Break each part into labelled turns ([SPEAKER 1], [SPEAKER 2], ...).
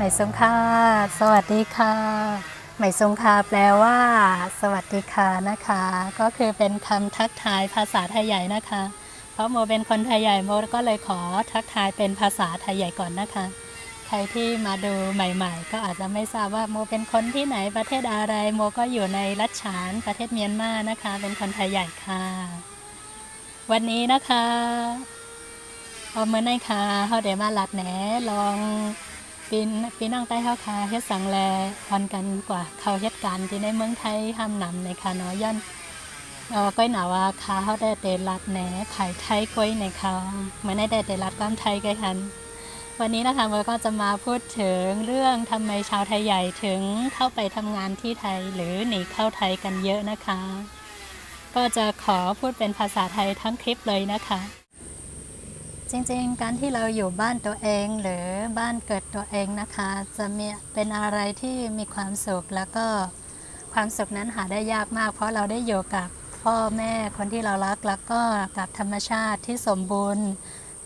[SPEAKER 1] หมายสงคาสวัสดีค่ะหมายสงคาแปลว่า สวัสดีค่ะนะคะ ก็คือเป็นคำทักทายภาษาไทยใหญ่นะคะ เพราะโมเป็นคนไทยใหญ่โมก็เลยขอทักทายเป็นภาษาไทยใหญ่ก่อนนะคะ ใครที่มาดูใหม่ ๆ ก็อาจจะไม่ทราบว่าโมเป็นคนที่ไหนประเทศอะไรโมก็อยู่ในรัชฉานประเทศเมียนมานะคะ เป็นคนไทยใหญ่ค่ะ วันนี้นะคะเอาเมื่อในค่ะเขาเดี๋ยวมาหลัดแหนลอง ปีนปีน้องใต้เฮาคาเฮ็ดสังแลออนกันกว่าเขาเฮ็ดการที่ในเมืองไทยห้ามนำในคาเนาะย้อนเออก้อยหนาว่าคาเฮาได้เตรัดแหนขายไทยก้อยในเขาเมือได้ได้เตรัดความไทยกันคันวันนี้นะคะเราก็จะมาพูดถึงเรื่องทำไมชาวไทยใหญ่ถึงเข้าไปทำงานที่ไทยหรือหนีเข้าไทยกันเยอะนะคะ ก็จะขอพูดเป็นภาษาไทยทั้งคลิปเลยนะคะ จริงๆ การที่เราอยู่บ้านตัวเองหรือบ้านเกิดตัวเองนะคะ จะมีเป็นอะไรที่มีความสุขแล้วก็ความสุขนั้นหาได้ยากมาก เพราะเราได้อยู่กับพ่อแม่คนที่เรารักแล้วก็กับธรรมชาติที่สมบูรณ์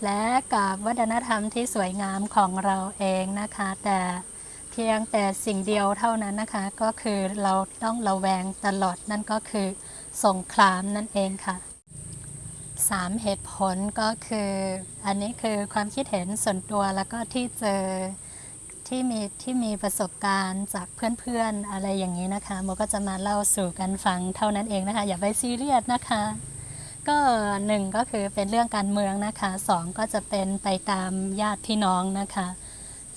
[SPEAKER 1] และกับวัฒนธรรมที่สวยงามของเราเองนะคะ แต่เพียงแต่สิ่งเดียวเท่านั้นนะคะ ก็คือเราต้องระแวงตลอดนั่นก็คือสงครามนั่นเองค่ะ สามเหตุผลก็คือ อันนี้คือความคิดเห็นส่วนตัวแล้วก็ที่เจอที่มีที่มีประสบการณ์จากเพื่อนๆอะไรอย่างนี้นะคะโมก็จะมาเล่าสู่กันฟังเท่านั้นเองนะคะ อย่าไปซีเรียสนะคะ ก็หนึ่งก็คือเป็นเรื่องการเมืองนะคะสองก็จะเป็นไปตามญาติพี่น้องนะคะ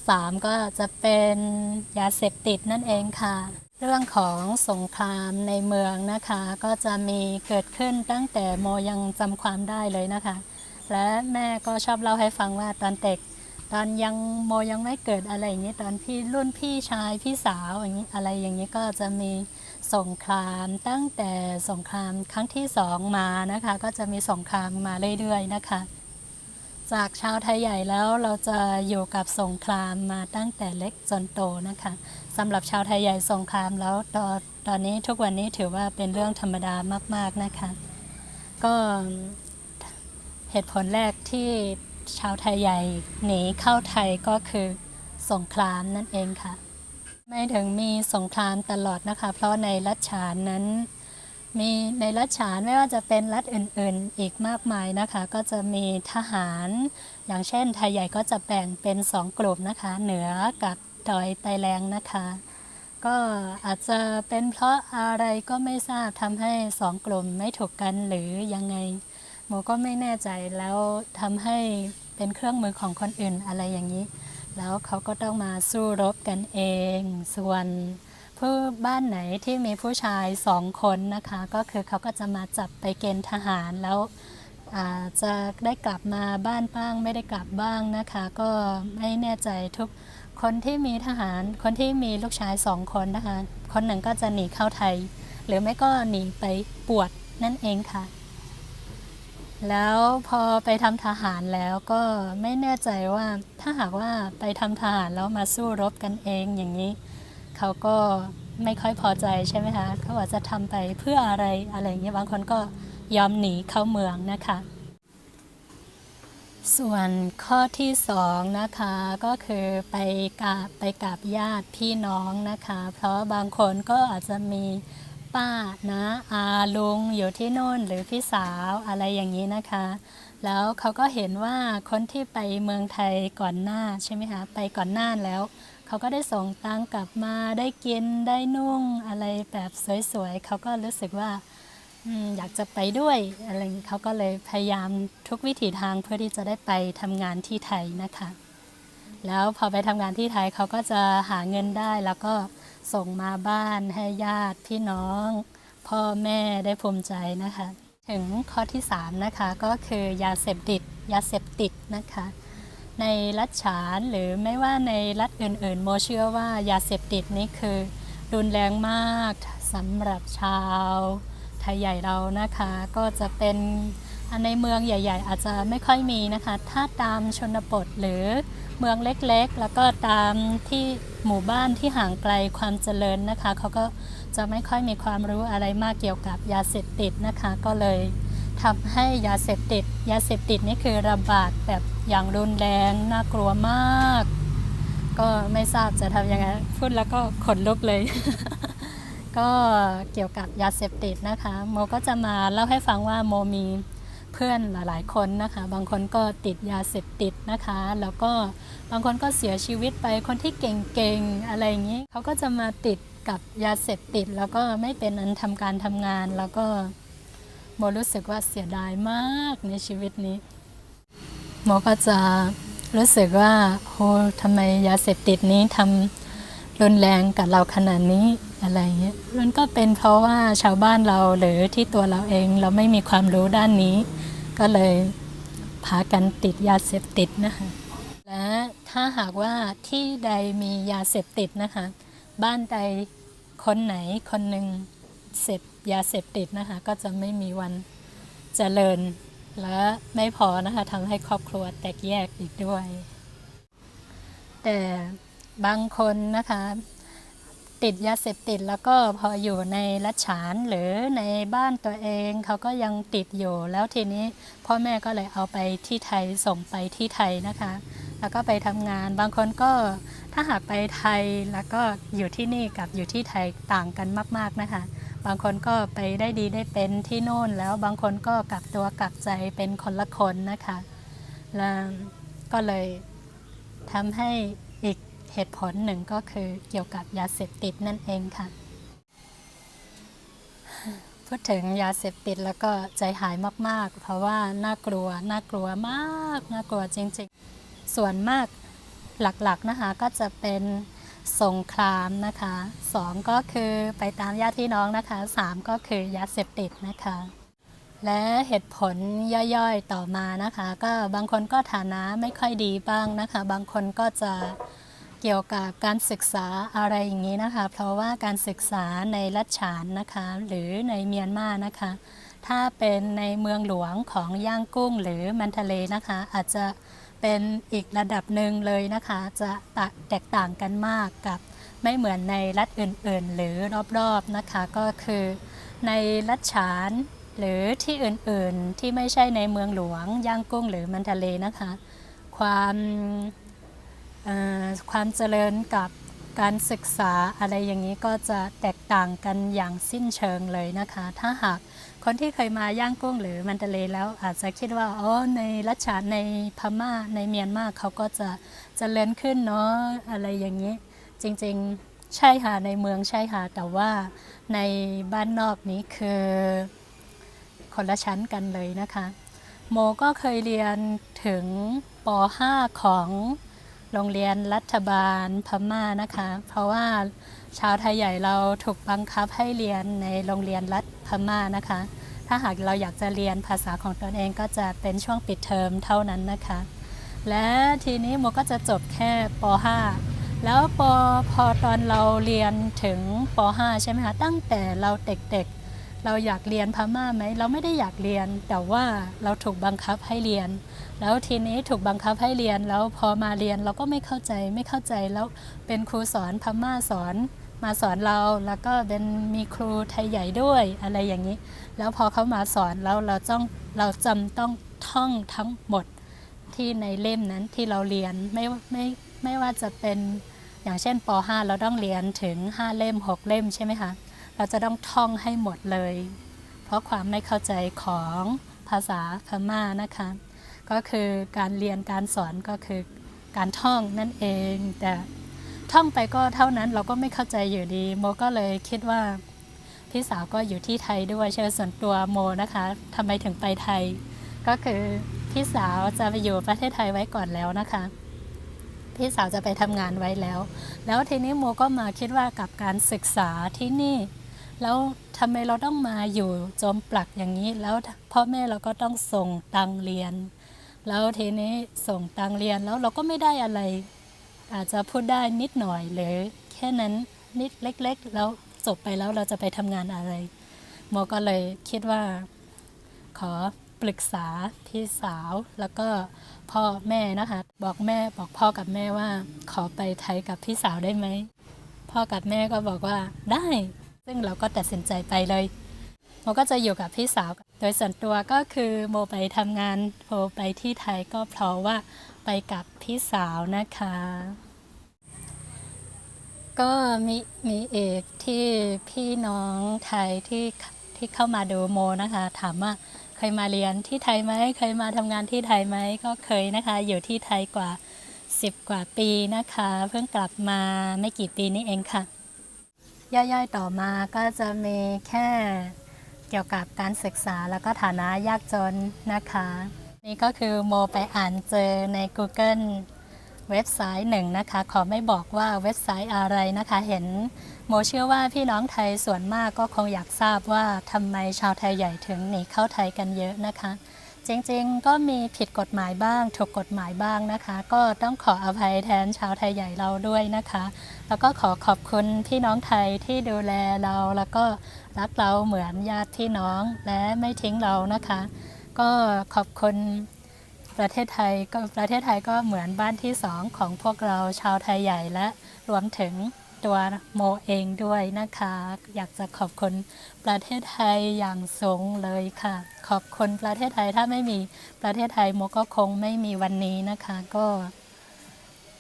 [SPEAKER 1] สามก็จะเป็นยาเสพติดนั่นเองค่ะ เรื่องของสงครามในเมืองนะคะ ก็จะมีเกิดขึ้นตั้งแต่โมยังจำความได้เลยนะคะ และแม่ก็ชอบเล่าให้ฟังว่าตอนเด็ก ตอนยังโมยังไม่เกิดอะไรอย่างนี้ตอนพี่รุ่นพี่ชายพี่สาวอย่างนี้อะไรอย่างนี้ก็จะมีสงครามตั้งแต่สงครามครั้งที่สองมานะคะ ก็จะมีสงครามมาเรื่อยๆนะคะ จากชาวไทยใหญ่แล้วเราจะอยู่กับสงครามมาตั้งแต่เล็กจนโตนะคะ สำหรับชาวไทยใหญ่สงครามแล้วตอนตอนนี้ทุกวันนี้ถือว่าเป็นเรื่องธรรมดามาก ๆนะคะ ก็เหตุผลแรกที่ชาวไทยใหญ่หนีเข้าไทยก็คือสงครามนั่นเองค่ะ ไม่ถึงมีสงครามตลอดนะคะ เพราะในรัชฉานนั้นมีในรัชฉานไม่ว่าจะเป็นรัฐอื่นๆ อีกมากมายนะคะ ก็จะมีทหาร อย่างเช่นไทยใหญ่ก็จะแบ่งเป็นสองกลุ่มนะคะ เหนือกับ ดอยไตแรงนะคะ ก็อาจจะเป็นเพราะอะไรก็ไม่ทราบทำให้สองกลุ่มไม่ถูกกันหรือยังไงโมก็ไม่แน่ใจแล้วทำให้เป็นเครื่องมือของคนอื่นอะไรอย่างนี้ แล้วเขาก็ต้องมาสู้รบกันเอง ส่วนผู้บ้านไหนที่มีผู้ชายสองคนนะคะ ก็คือเขาก็จะมาจับไปเกณฑ์ทหารแล้ว จะได้กลับมาบ้านบ้าง ไม่ได้กลับบ้างนะคะ ก็ไม่แน่ใจทุกคนที่มีทหาร คนที่มีลูกชายสองคนนะคะคนหนึ่งก็จะหนีเข้าไทย หรือไม่ก็หนีไปปวดนั่นเองค่ะ แล้วพอไปทำทหารแล้วก็ไม่แน่ใจว่าถ้าหากว่าไปทำทหารแล้วมาสู้รบกันเองอย่างนี้ เขาก็ไม่ค่อยพอใจใช่ไหมคะเขาว่าจะทำไปเพื่ออะไรอะไรอย่างเงี้ยบางคนก็ ยอมหนีเข้าเมืองนะคะ ส่วนข้อที่สองนะคะก็คือไปกราบไปกราบญาติพี่น้องนะคะ เพราะบางคนก็อาจจะมีป้านะอาลุงอยู่ที่โน่นหรือพี่สาวอะไรอย่างนี้นะคะ แล้วเขาก็เห็นว่าคนที่ไปเมืองไทยก่อนหน้าใช่ไหมคะไปก่อนหน้าแล้วเขาก็ได้ส่งตังค์กลับมาได้กินได้นุ่งอะไรแบบสวยๆเขาก็รู้สึกว่า อยากจะไปด้วยอะไรเขาก็เลยพยายามทุกวิถีทางเพื่อที่จะได้ไปทำงานที่ไทยนะคะ แล้วพอไปทำงานที่ไทยเขาก็จะหาเงินได้แล้วก็ส่งมาบ้านให้ญาติพี่น้อง พ่อแม่ได้ภูมิใจนะคะ ถึงข้อที่ 3 นะคะก็คือยาเสพติดยาเสพติดนะคะ ในรัฐฉานหรือไม่ว่าในรัฐอื่นๆ โมเชื่อว่ายาเสพติดนี่คือรุนแรงมากสำหรับชาว ทยใหญ่เรานะคะ ก็จะเป็นอันในเมืองใหญ่ ๆ อาจจะไม่ค่อยมีนะคะ ถ้าตามชนบทหรือเมืองเล็กๆ แล้วก็ตามที่หมู่บ้านที่ห่างไกลความเจริญนะคะ เขาก็จะไม่ค่อยมีความรู้อะไรมากเกี่ยวกับยาเสพติดนะคะ ก็เลยทำให้ยาเสพติด ยาเสพติดนี่คือระบาดแบบอย่างรุนแรงน่ากลัวมาก ก็ไม่ทราบจะทำยังไงพูดแล้วก็ขนลุกเลย ก็เกี่ยวกับยาเสพติดนะคะโมก็จะมาเล่าให้ฟังว่าโมมีเพื่อนหลาย ๆ คนนะคะ บางคนก็ติดยาเสพติดนะคะ แล้วก็บางคนก็เสียชีวิตไปคนที่เก่งๆอะไรอย่างนี้เขาก็จะมาติดกับยาเสพติด แล้วก็ไม่เป็นอันทำการทำงานแล้วก็โมรู้สึกว่าเสียดายมากในชีวิตนี้โมก็จะรู้สึกว่าโหทำไมยาเสพติดนี้ทำรุนแรงกับเราขนาดนี้ อะไรเงี้ยมันก็เป็นเพราะว่าชาวบ้านเราหรือที่ตัวเราเองเราไม่มีความรู้ด้านนี้ ก็เลยพากันติดยาเสพติดนะคะและถ้าหากว่าที่ใดมียาเสพติดนะคะ บ้านใดคนไหนคนหนึ่งเสพยาเสพติดนะคะก็จะไม่มีวันเจริญ และไม่พอนะคะทำให้ครอบครัวแตกแยกอีกด้วย แต่บางคนนะคะ ติดยาเสพติดแล้วก็พออยู่ในรัชฉานหรือในบ้านตัวเองเขาก็ยังติดอยู่ แล้วทีนี้พ่อแม่ก็เลยเอาไปที่ไทยส่งไปที่ไทยนะคะ แล้วก็ไปทำงานบางคนก็ถ้าหากไปไทยแล้วก็อยู่ที่นี่กับอยู่ที่ไทยต่างกันมาก ๆนะคะ บางคนก็ไปได้ดีได้เป็นที่โน่นแล้วบางคนก็กลับตัวกลับใจเป็นคนละคนนะคะแล้วก็เลยทำให้อีก เหตุผลหนึ่งก็คือเกี่ยวกับยาเสพติดนั่นเองค่ะ พูดถึงยาเสพติดแล้วก็ใจหายมากๆ เพราะว่าน่ากลัวน่ากลัวมากน่ากลัวจริงๆ ส่วนมากหลักๆนะคะก็จะเป็นสงครามนะคะสองก็คือไปตามญาติพี่น้องนะคะสามก็คือยาเสพติดนะคะ และเหตุผลย่อยๆต่อมานะคะ ก็บางคนก็ฐานะไม่ค่อยดีบ้างนะคะ บางคนก็จะ เกี่ยวกับการศึกษาอะไรอย่างนี้นะคะ เพราะว่าการศึกษาในรัฐฉานนะคะหรือในเมียนมานะคะ ถ้าเป็นในเมืองหลวงของย่างกุ้งหรือมันทะเลนะคะ อาจจะเป็นอีกระดับหนึ่งเลยนะคะ จะแตกต่างกันมากกับไม่เหมือนในรัฐอื่นๆ หรือรอบๆนะคะก็คือ ในรัฐฉานหรือที่อื่นๆที่ไม่ใช่ในเมืองหลวงย่างกุ้งหรือมันทะเลนะคะ ความ ความเจริญกับการศึกษาอะไรอย่างนี้ก็จะแตกต่างกันอย่างสิ้นเชิงเลยนะคะ ถ้าหากคนที่เคยมาย่างกุ้งหรือมันทะเลแล้วอาจจะคิดว่าอ๋อในรัชานในพม่าในเมียนมาเขาก็จะเจริญขึ้นเนาะอะไรอย่างนี้ จริงๆใช่ค่ะในเมืองใช่ค่ะแต่ว่าในบ้านนอกนี้คือคนละชั้นกันเลยนะคะ โมก็เคยเรียนถึงป .5 ของ โรงเรียนรัฐบาลพม่านะคะ เพราะว่าชาวไทยใหญ่เราถูกบังคับให้เรียนในโรงเรียนรัฐพม่านะคะ ถ้าหากเราอยากจะเรียนภาษาของตนเองก็จะเป็นช่วงปิดเทอมเท่านั้นนะคะ และทีนี้โมก็จะจบแค่ป .5 แล้วปพอตอนเราเรียนถึงป .5 ใช่ไหมคะตั้งแต่เราเด็กๆ เราอยากเรียนพม่าไหมเราไม่ได้อยากเรียน แต่ว่าเราถูกบังคับให้เรียน แล้วทีนี้ถูกบังคับให้เรียนแล้วพอมาเรียนเราก็ไม่เข้าใจไม่เข้าใจแล้วเป็นครูสอนพม่าสอนมาสอนเราแล้วก็เป็นมีครูไทยใหญ่ด้วยอะไรอย่างนี้ แล้วพอเขามาสอนแล้วเราต้องเราจำต้องท่องทั้งหมดที่ในเล่มนั้นที่เราเรียนไม่ไม่ไม่ว่าจะเป็นอย่างเช่นป .5 เราต้องเรียนถึง 5 เล่ม 6 เล่มใช่ไหมคะ เราจะต้องท่องให้หมดเลย เพราะความไม่เข้าใจของภาษาพม่านะคะ ก็คือการเรียนการสอนก็คือการท่องนั่นเอง แต่ท่องไปก็เท่านั้นเราก็ไม่เข้าใจอยู่ดี โมก็เลยคิดว่าพี่สาวก็อยู่ที่ไทยด้วยใช่ไหมส่วนตัวโมนะคะทำไมถึงไปไทย ก็คือพี่สาวจะไปอยู่ประเทศไทยไว้ก่อนแล้วนะคะ พี่สาวจะไปทำงานไว้แล้ว แล้วทีนี้โมก็มาคิดว่ากับการศึกษาที่นี่ แล้วทำไมเราต้องมาอยู่จมปลักอย่างนี้ แล้วพ่อแม่เราก็ต้องส่งตังเรียน แล้วทีนี้ส่งตังเรียนแล้วเราก็ไม่ได้อะไร อาจจะพูดได้นิดหน่อยหรือแค่นั้นนิดเล็ก ๆ แล้วจบไปแล้วเราจะไปทำงานอะไรโมก็เลยคิดว่า ขอปรึกษาพี่สาวแล้วก็พ่อแม่นะคะ บอกแม่บอกพ่อกับแม่ว่า ขอไปไทยกับพี่สาวได้ไหมพ่อกับแม่ก็บอกว่าได้ ซึ่งเราก็ตัดสินใจไปเลยโมก็จะอยู่กับพี่สาว โดยส่วนตัวก็คือโมไปทำงานโมไปที่ไทยก็เพราะว่าไปกับพี่สาวนะคะ ก็มีมีเอกที่พี่น้องไทยที่ที่เข้ามาดูโมนะคะ ถามว่าเคยมาเรียนที่ไทยไหมเคยมาทำงานที่ไทยไหมก็เคยนะคะ อยู่ที่ไทยกว่า 10 กว่าปีนะคะ เพิ่งกลับมาไม่กี่ปีนี้เองค่ะ ย่อยๆต่อมาก็จะมีแค่เกี่ยวกับการศึกษาแล้วก็ฐานะยากจนนะคะ นี่ก็คือโมไปอ่านเจอใน Google เว็บไซต์หนึ่งนะคะ ขอไม่บอกว่าเว็บไซต์อะไรนะคะ เห็นโมเชื่อว่าพี่น้องไทยส่วนมากก็คงอยากทราบว่าทำไมชาวไทยใหญ่ถึงหนีเข้าไทยกันเยอะนะคะ จริงๆ ก็มีผิดกฎหมายบ้าง ถูกกฎหมายบ้างนะคะ ก็ต้องขออภัยแทนชาวไทยใหญ่เราด้วยนะคะ แล้วก็ขอขอบคุณพี่น้องไทยที่ดูแลเราแล้วก็รักเราเหมือนญาติพี่น้องและไม่ทิ้งเรานะคะ ก็ขอบคุณประเทศไทยก็ประเทศไทยก็เหมือนบ้านที่สองของพวกเราชาวไทยใหญ่และรวมถึง ตัวโมเองด้วยนะคะ อยากจะขอบคุณประเทศไทยอย่างสูงเลยค่ะ ขอบคุณประเทศไทยถ้าไม่มีประเทศไทยโมก็คงไม่มีวันนี้นะคะ ก็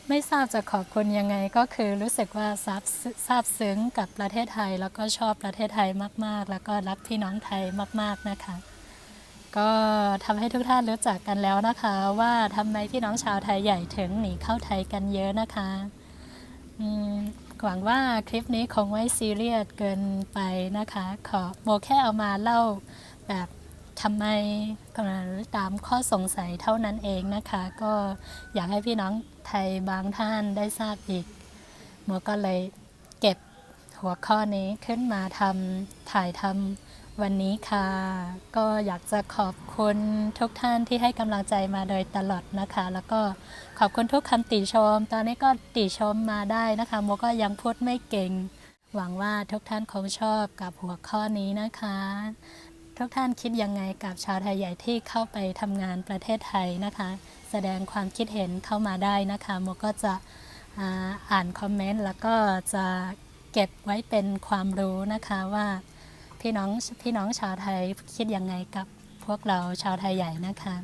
[SPEAKER 1] ไม่ทราบจะขอบคุณยังไงก็คือรู้สึกว่าซาบซาบซึ้งกับประเทศไทย แล้วก็ชอบประเทศไทยมาก ๆ แล้วก็รักพี่น้องไทยมาก ๆนะคะก็ทำให้ทุกท่านรู้จักกันแล้วนะคะ ว่าทำไมพี่น้องชาวไทยใหญ่ถึงหนีเข้าไทยกันเยอะนะคะอืม หวังว่าคลิปนี้คงไม่ซีเรียสเกินไปนะคะ ขอโมแค่เอามาเล่าแบบทำไมตามข้อสงสัยเท่านั้นเองนะคะ ก็อยากให้พี่น้องไทยบางท่านได้ทราบอีกโมก็เลยเก็บหัวข้อนี้ขึ้นมาทำถ่ายทำ วันนี้ค่ะ ก็อยากจะขอบคุณทุกท่านที่ให้กำลังใจมาโดยตลอดนะคะ แล้วก็ขอบคุณทุกคำติชม ตอนนี้ก็ติชมมาได้นะคะโมก็ยังพูดไม่เก่ง หวังว่าทุกท่านคงชอบกับหัวข้อนี้นะคะ ทุกท่านคิดยังไงกับชาวไทยใหญ่ที่เข้าไปทำงานประเทศไทยนะคะ แสดงความคิดเห็นเข้ามาได้นะคะโมก็จะอ่านคอมเมนต์แล้วก็จะเก็บไว้เป็นความรู้นะคะว่า พี่น้องพี่น้องชาวไทยคิดยังไงกับพวกเราชาวไทยใหญ่นะคะ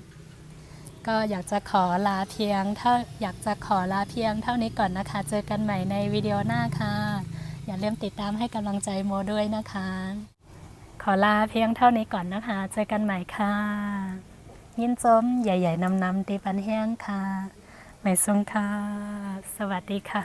[SPEAKER 1] ก็อยากจะขอลาเพียงเท่าอยากจะขอลาเพียงเท่านี้ก่อนนะคะ เจอกันใหม่ในวิดีโอหน้าค่ะ อย่าลืมติดตามให้กำลังใจโมด้วยนะคะ ขอลาเพียงเท่านี้ก่อนนะคะ เจอกันใหม่ค่ะ ยินจมใหญ่ๆนำๆตีปันแห้งค่ะไม่ทรงค่ะ สวัสดีค่ะ